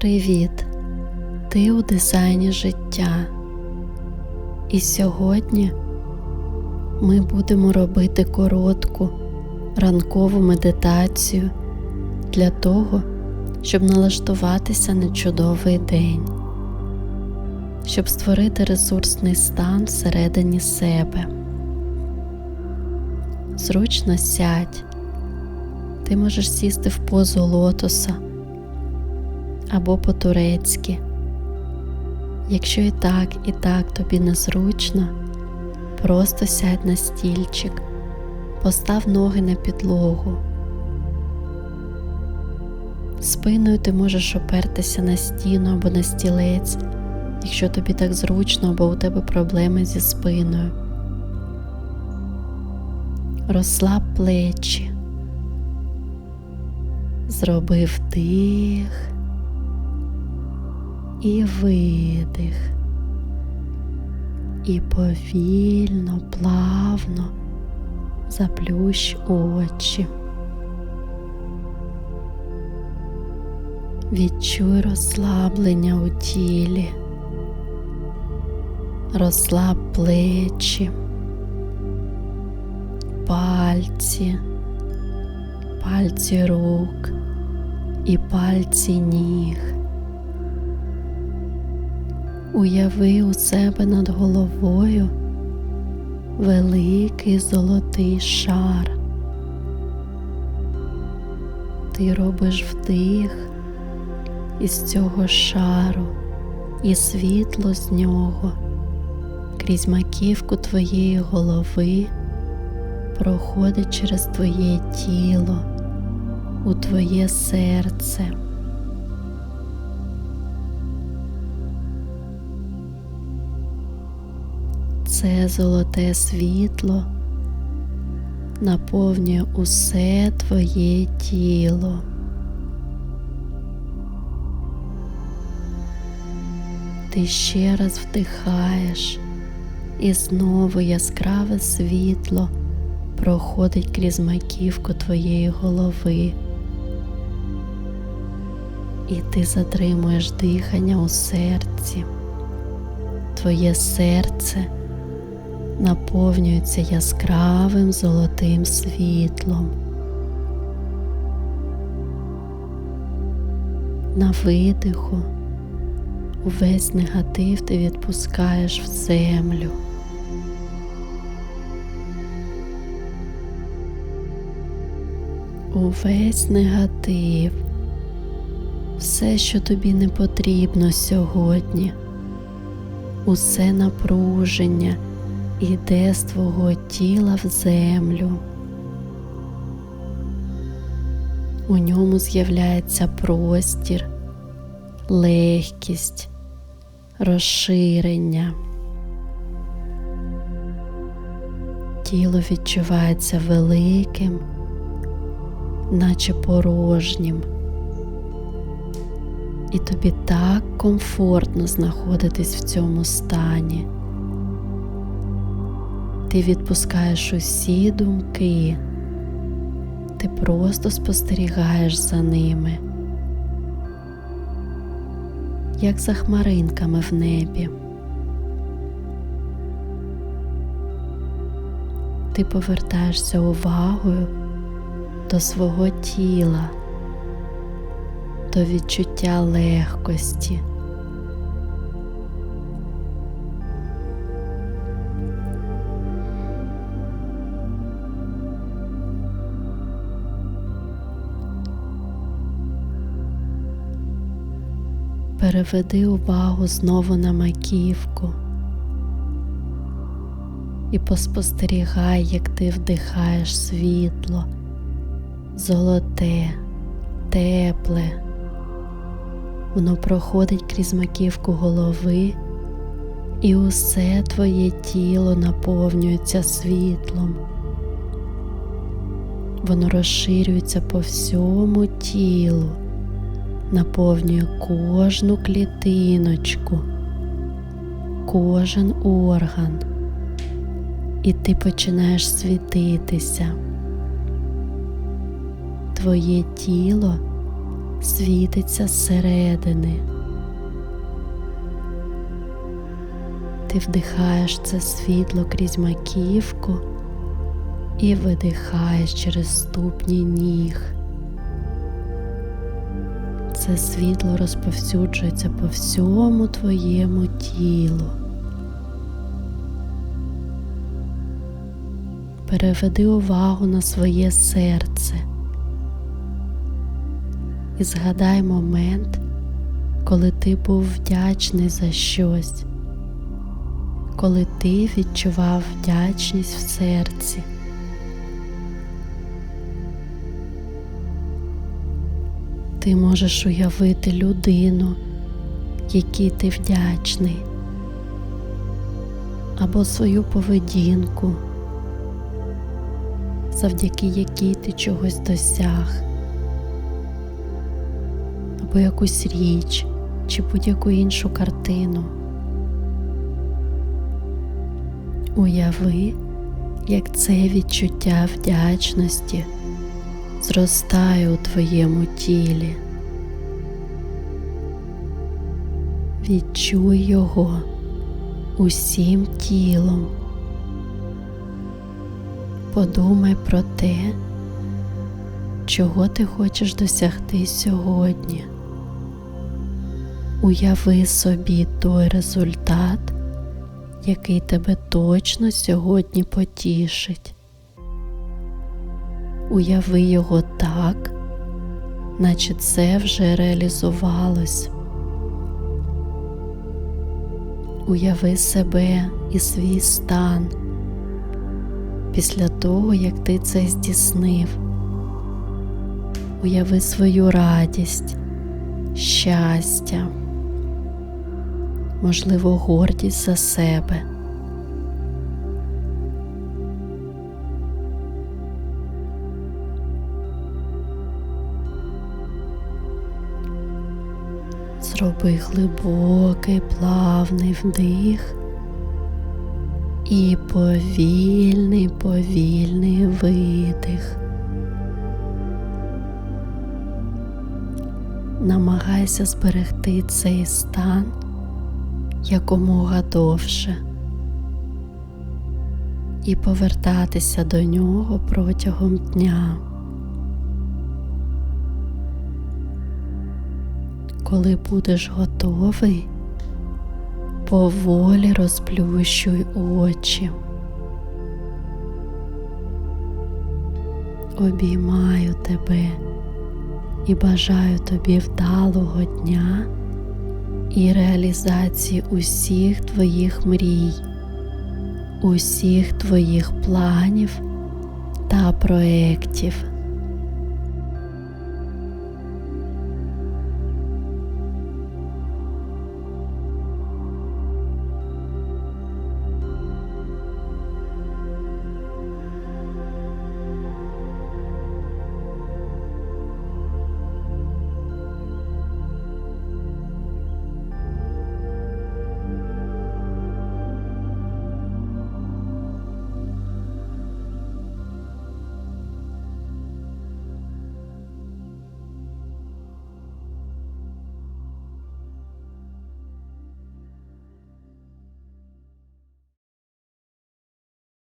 Привіт! Ти у дизайні життя. І сьогодні ми будемо робити коротку ранкову медитацію для того, щоб налаштуватися на чудовий день, щоб створити ресурсний стан всередині себе. Зручно сядь, ти можеш сісти в позу лотоса або по-турецьки. Якщо і так, і так тобі незручно, просто сядь на стільчик, постав ноги на підлогу. Спиною ти можеш опертися на стіну або на стілець, якщо тобі так зручно, або у тебе проблеми зі спиною. Розслаб плечі, зроби вдих і видих, і повільно, плавно заплющ очі. Відчуй розслаблення у тілі, розслаб плечі, пальці, пальці рук. І пальці ніг. Уяви у себе над головою великий золотий шар. Ти робиш вдих із цього шару і світло з нього крізь маківку твоєї голови проходить через твоє тіло, у твоє серце. Це золоте світло наповнює усе твоє тіло. Ти ще раз вдихаєш, і знову яскраве світло проходить крізь маківку твоєї голови, і ти затримуєш дихання у серці. Твоє серце наповнюється яскравим золотим світлом. На видиху увесь негатив ти відпускаєш в землю. Увесь негатив, все, що тобі не потрібно сьогодні, усе напруження іде з твого тіла в землю. У ньому з'являється простір, легкість, розширення. Тіло відчувається великим, наче порожнім, і тобі так комфортно знаходитись в цьому стані. Ти відпускаєш усі думки, ти просто спостерігаєш за ними, як за хмаринками в небі. Ти повертаєшся увагою до свого тіла, до відчуття легкості. Переведи увагу знову на маківку і поспостерігай, як ти вдихаєш світло, золоте, тепле. Воно проходить крізь маківку голови, і усе твоє тіло наповнюється світлом. Воно розширюється по всьому тілу наповнює кожну клітиночку, кожен орган, і ти починаєш світитися. Твоє тіло світиться зсередини. Ти вдихаєш це світло крізь маківку і видихаєш через ступні ніг. Це світло розповсюджується по всьому твоєму тілу. Переведи увагу на своє серце і згадай момент, коли ти був вдячний за щось, коли ти відчував вдячність в серці. Ти можеш уявити людину, якій ти вдячний, або свою поведінку, завдяки якій ти чогось досяг, або якусь річ чи будь-яку іншу картину. Уяви, як це відчуття вдячності зростає у твоєму тілі. Відчуй його усім тілом. Подумай про те, чого ти хочеш досягти сьогодні. Уяви собі той результат, який тебе точно сьогодні потішить. Уяви його так, наче це вже реалізувалось. Уяви себе і свій стан після того, як ти це здійснив. Уяви свою радість, щастя, можливо, гордість за себе. Зроби глибокий плавний вдих і повільний, повільний видих. Намагайся зберегти цей стан якомога довше і повертатися до нього протягом дня. Коли будеш готовий, поволі розплющуй очі. Обіймаю тебе і бажаю тобі вдалого дня і реалізації усіх твоїх мрій, усіх твоїх планів та проєктів.